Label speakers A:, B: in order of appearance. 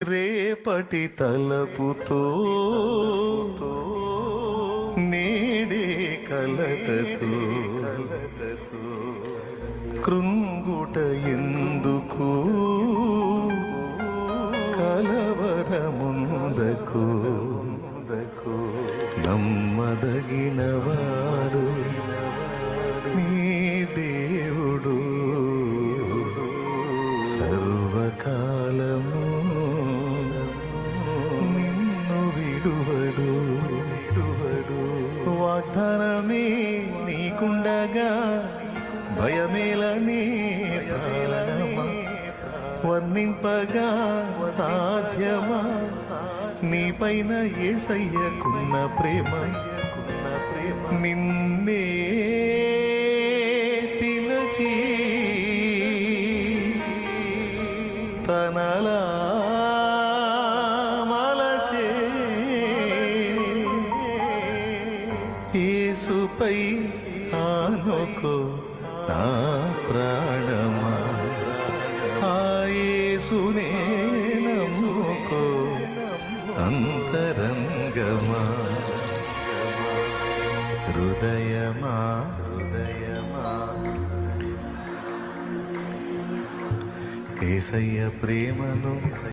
A: రేపటి తలపుతో నేడే కలతతో కృంగుట ఎందుకు? కలవరముందకు నమ్మదగినవాడు వాగ్దానమే నీకుండగా భయమేలని ప్రాణమా. వర్ణింపగా సాధ్యమా? నీపైన ఏసయ్యకున్న ప్రేమ? నిన్నే పిలచి తనలా యేసుపై ఆనుకో నా ప్రాణమా. ఆ యేసునే నమ్ముకో అంతరంగమా. హృదయమా హృదయమా. ఏసయ్య ప్రేమను